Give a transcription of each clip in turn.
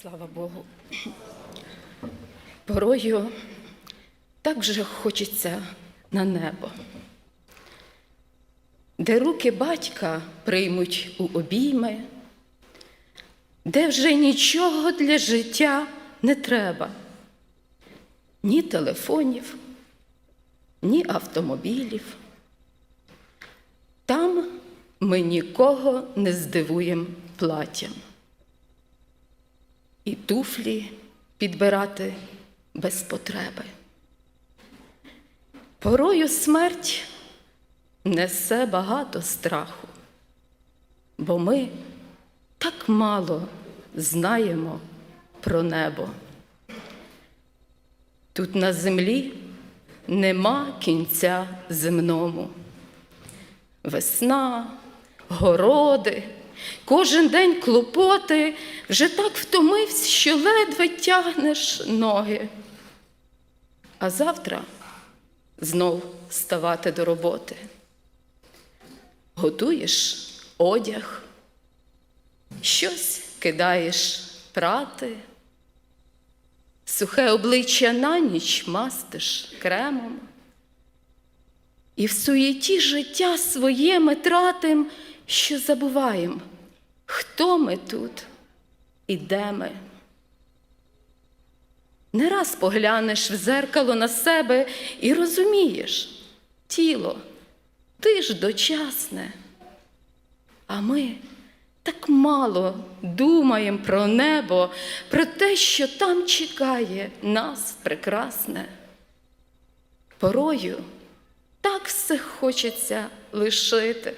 Слава Богу. Порою так вже хочеться на небо, де руки батька приймуть у обійми, де вже нічого для життя не треба, ні телефонів, ні автомобілів. Там ми нікого не здивуємо платтям. І туфлі підбирати без потреби. Порою смерть несе багато страху, бо ми так мало знаємо про небо. Тут на землі нема кінця земному. Весна, городи, кожен день клопоти, вже так втомився, що ледве тягнеш ноги. А завтра знов ставати до роботи. Готуєш одяг, щось кидаєш прати, сухе обличчя на ніч мастиш кремом. І в суєті життя своє ми тратим, що забуваєм, хто ми тут і де ми. Не раз поглянеш в зеркало на себе і розумієш, тіло, ти ж дочасне. А ми так мало думаємо про небо, про те, що там чекає нас прекрасне. Порою так все хочеться лишити,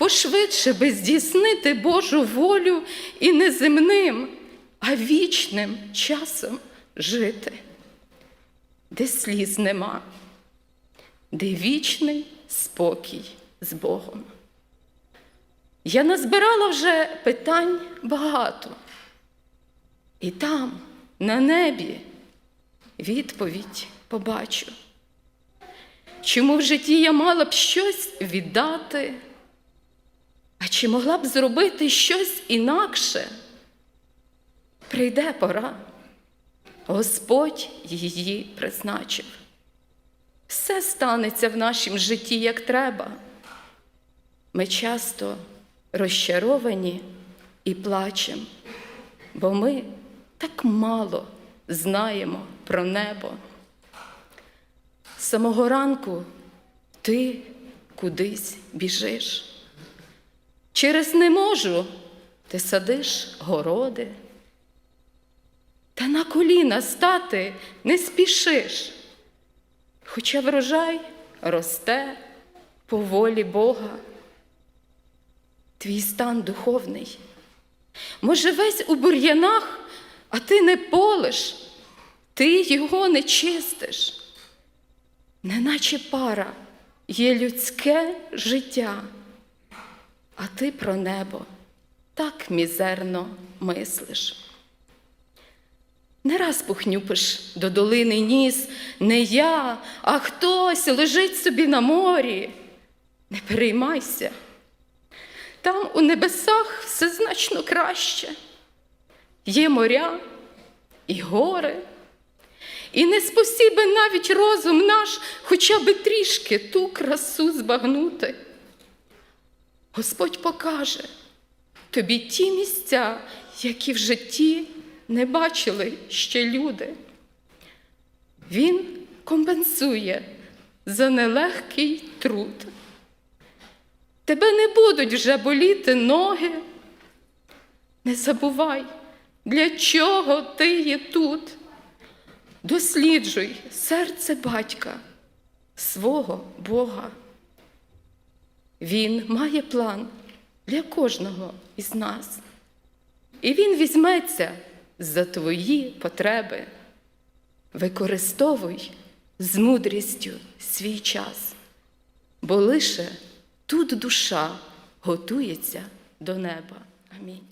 пошвидше би здійснити Божу волю і не земним, а вічним часом жити, де сліз нема, де вічний спокій з Богом. Я назбирала вже питань багато, і там, на небі, відповідь побачу. Чому в житті я мала б щось віддати? Чи могла б зробити щось інакше? Прийде пора, Господь її призначив. Все станеться в нашім житті як треба. Ми часто розчаровані і плачемо, бо ми так мало знаємо про небо. З самого ранку ти кудись біжиш. Через не можу. Ти садиш городи, та на коліна стати не спішиш, хоча врожай росте по волі Бога. Твій стан духовний. Може, весь у бур'янах, а ти не полиш, ти його не чистиш. Неначе пара є людське життя, а ти про небо так мізерно мислиш. Не раз похнюпиш до долини ніс, не я, а хтось лежить собі на морі. Не переймайся. Там у небесах все значно краще. Є моря і гори. І не спосібен навіть розум наш хоча би трішки ту красу збагнути. Господь покаже тобі ті місця, які в житті не бачили ще люди. Він компенсує за нелегкий труд. Тебе не будуть вже боліти ноги. Не забувай, для чого ти є тут. Досліджуй серце батька, свого Бога. Він має план для кожного із нас. І Він візьметься за твої потреби. Використовуй з мудрістю свій час, бо лише тут душа готується до неба. Амінь.